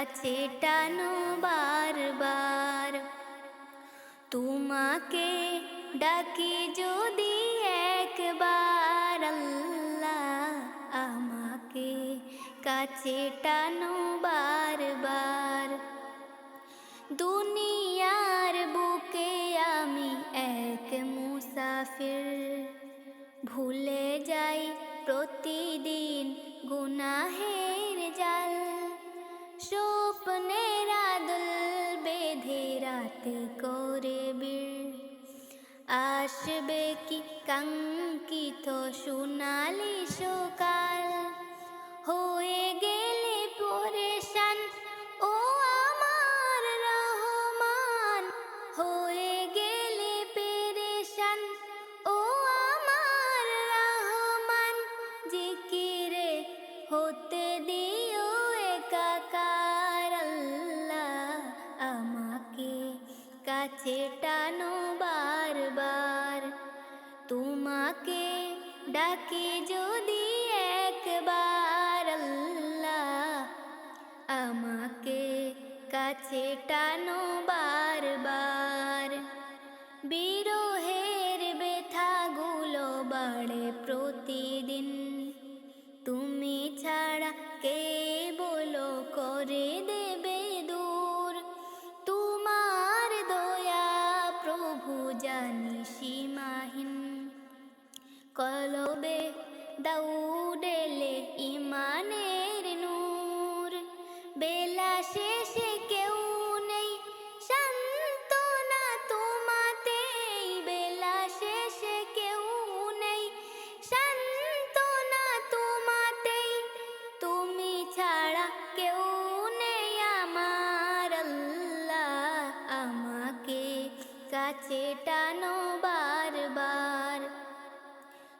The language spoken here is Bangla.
কাছে টানো বারবার। তোমাকে ডাকি যদি একবার, আল্লাহ আমাকে কাছে টানো বারবার। দুনিয়ার বুকে আমি এক মুসাফির, ভুলে যাই প্রতিদিন গুনাহের আসবে কি? কাঙ্কিত সোনালি সকাল। হয়ে গেলে পরেশান, ও আমার রহমান। হয়ে গেলে পেরেশান, ও আমার রহমান। জিকিরে হতে দিও একাকার আল্লাহ আমাকে। কাছে টানো বারবার। তোমাকে ডাকি যদি একবার আল্লাহ আমাকে কাছে টানো বারবার। বিরহের ব্যথাগুলো বাড়ে প্রতিদিন। তুমি ছাড়া কে বলো করে দেবে দূর? তোমার দয়া প্রভু জানি সীমাহীন কলবে দৌড়েলে ইমানের নূর। বেলা শেষে কেউ নেই শান্তনা তোমাতেই। বেলা শেষে কেউ নেই শান্তনা তোমাতেই। তুমি ছাড়া কেউ নেই আমার আমাকে কাছে টানো বারবার।